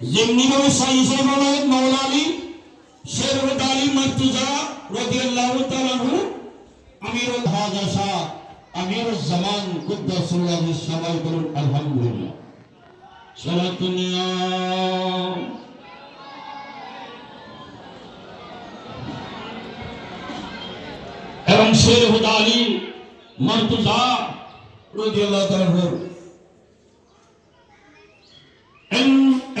যেমনি ভাবে সাই সাহেব মৌলা আলী, শের আলী মার্তুজা রাদিয়াল্লাহু তাআলা আনহু, আমিরুল হাজাসা আমিরুল জামান কুদ্দাসুল্লাহ সবাই বলুন, আলহামদুলিল্লাহ। সালাতুনিয়া এবং শের হুদা আলী মার্তুজা রাদিয়াল্লাহু তাআলা আনহু।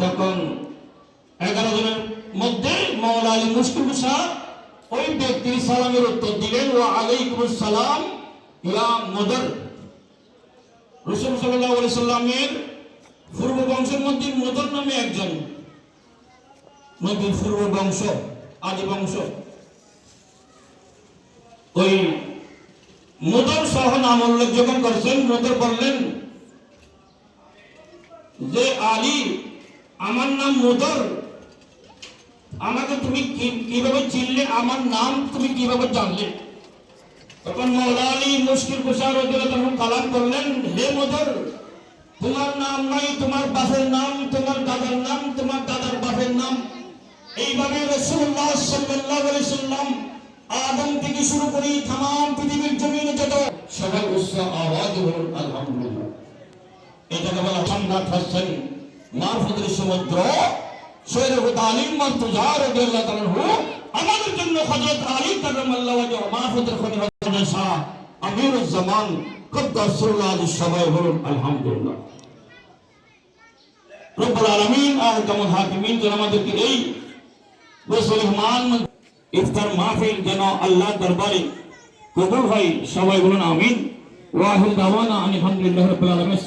তখন এগারো জনের মধ্যে মৌলা আলী মুশকিল শাহ ওই ব্যক্তির সালামের উত্তর দিলেন ও আলাইকুম সালাম, ইয়া মদর। রসুল সাল্লাহ আলি সাল্লামের পূর্ব বংশের মধ্যে মদর নামে একজন। নদীর পূর্ব বংশ, আদি বংশ। ওই মুদর সহ নাম উল্লেখ যখন করছেন, মুদর বললেন যে আলী আমার নাম মুদর। আমাকে তুমি কীভাবে চিনলে? আমার নাম তুমি কীভাবে জানলে? তখন মৌলা আলী মুশকিল কুষার তখন কালাম করলেন, হে মুদর, তোমার নাম নাই, তোমার বাপের নাম, তোমার দাদার নাম, তোমার দাদার বাপের নাম। এইভাবে রসুল্লাহ আলাইহি সাল্লাম আদম থেকে শুরু করে তাম পৃথিবীর জমিনে যত সবাই উচ্চ আওয়াজ বলুন, আলহামদুলিল্লাহ। এটাকে বলা হামদাদ হাসান মারফতের সমুদ্র সৈরহুদ আলিম মার্তুজা রাদিয়াল্লাহু তাআলা আনহু, আমাদের জন্য হযরত আলী কারামাল্লাহু ওয়াজহু মারফতের খলিফা শাহ আমিরুজ জামান কদ্দাসুল্লাহ সবাই বলুন আলহামদুলিল্লাহ। রব্বুল আলামিন আর কামুল হাকিমিন যেন আমাদেরকে এই মাহফিল যেন আল্লাহ দরবারে কবুল হয়, সবাই বলুন আমিন। আলহামদুলিল্লাহ রাব্বিল আলামিন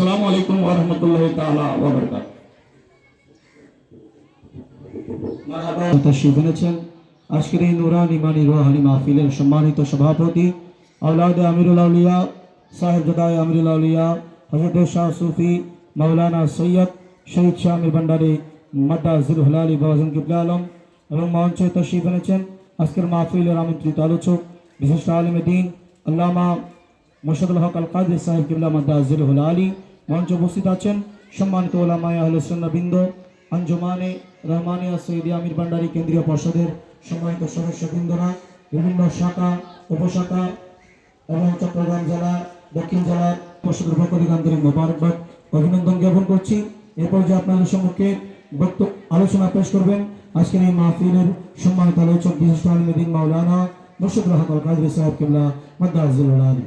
তশরিফ এনেছেন। আজকের এই নুরানি মানি রোহানি মাহফিলের সম্মানিত সভাপতি আউলাদ আমিরুল আউলিয়া সাহেব জদায় আমিরুল আউলিয়া হজরত শাহ সুফি মাওলানা সৈয়দ শহীদ শাহ আমির ভান্ডারী মাদ্দা জিল হলালি বাবাজন কিবলা আলম এবং মঞ্চে তশরিফ এনেছেন। আজকের মাহফিলের আমন্ত্রিত আলোচক, বিশিষ্ট আলম দিন, আল্লামা মোর্শদুল হক আল কাদের সাহেব কিবলা মাদ্দা জিল আলী মঞ্চে উপস্থিত আছেন। সম্মানিত ওলামায় আহলুসুন্না বৃন্দ আঞ্জুমানে রহমানিয়া সৈয়দি আমির ভান্ডারি কেন্দ্রীয় পর্ষদের সম্মানিত সদস্যবৃন্দরা, বিভিন্ন শাখা, উপশাখা এবং চট্টগ্রাম জেলা, দক্ষিণ জেলার পর্ষদের পক্ষ থেকে মোবারকবাদ অভিনন্দন জ্ঞাপন করছি। এরপর যে আপনাদের সম্মুখে বক্তব্য, আলোচনা পেশ করবেন, আজকের এই মাহফিলের সম্মানিত আলোচক বিশিষ্ট আলমদিন মাওলানা মুর্শিদুল হক আল কাজী সাহেব কিবলা মাদ্দাজুল আলী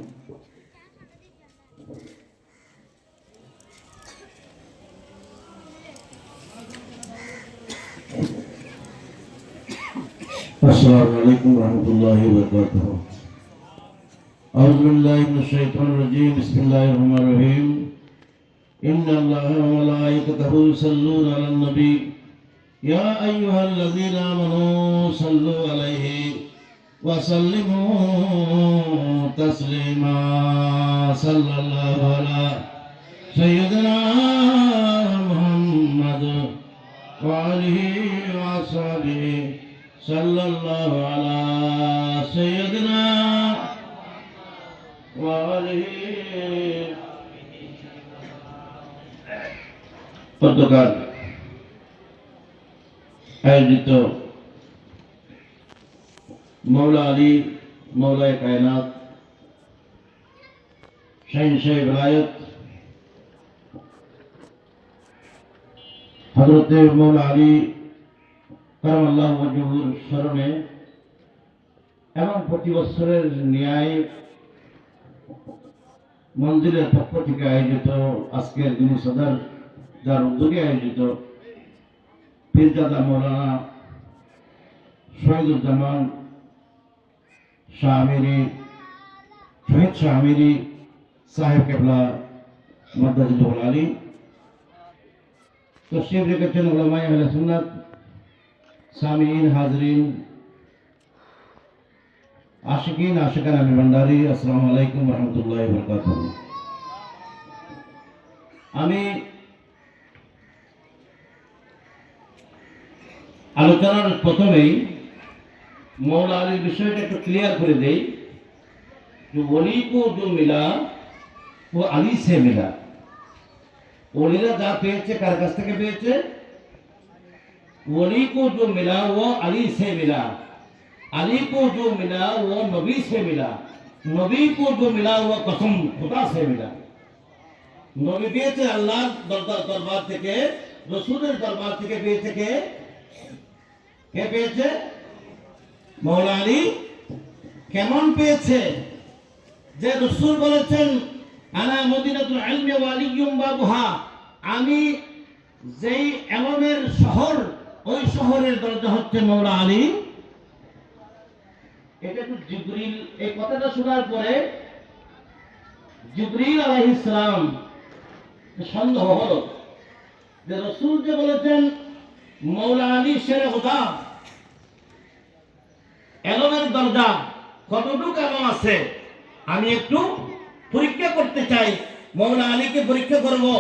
السلام عليكم ورحمة الله وبركاته. أعوذ بالله من الشيطان الرجيم. بسم الله الرحمن الرحيم. إن الله وملائكته يصلون على النبي. يا أيها الذين آمنوا صلوا عليه وسلموا تسليما. صلى الله على سيدنا محمد وآله وصحبه صلى الله على سيدنا وآله গতকাল আয়োজিত মৌলা আলী মৌলায় কায়নাত শাহিন সাহেব রায়ত হজরতে মৌলা আলী কারণ আল্লাহ মজহুর স্মরণে এবং প্রতি বছরের ন্যায় মন্দিরের পক্ষ থেকে আয়োজিত, আজকের দিনী সদর যার উদ্যোগে আয়োজিত পীরজাদা মৌলানা শহীদুজ্জামান শাহ আমিরি শহীদ শাহ আমিরি সাহেব কেবলা মদ্দাজুল আলী। তশরিফ রেখেছেন ওলামাই আহলে সুন্নাত সামিন, হাজরিন, আশিকিন, আশিকান, আমি ভান্ডারি, আসসালামু আলাইকুম রহমতুল্লাহ বরকাত আমি আলোচনার প্রথমেই মৌলা আলীর বিষয়টা একটু ক্লিয়ার করে দেই যে অলি কো জো মিলা ও আলী সে মিলা। অলিরা যা পেয়েছে, কার কাছ থেকে পেয়েছে? ওলি को जो मिला वो अली से मिला अली को जो मिला वो नबी से मिला नबी को जो मिला वो कसम खुदा से मिला নবী পেয়েছে আল্লাহ দরবার দরবার থেকে রসুলের দরবার থেকে পেয়েছে কে কে পেয়েছে মৌলা আলী কেমন পেয়েছে যে রসুল বলেছেন আনা মদিনাতুল ইলমি ওয়া আলিয়্যুম বাবুহা আমি যেই এলমের শহর ওই শহরের দরজা হচ্ছে মৌলা আলী। এটা একটু জিবরিল। এই কথাটা শোনার পরে জিবরিল আলাইহিস সালাম সন্দেহ হলো যে রসুল যে বলেছেন মৌলা আলী শেরে হুদা এলমের দরজা কতটুকু এলম আছে? আমি একটু পরীক্ষা করতে চাই। মৌলা আলীকে পরীক্ষা করব।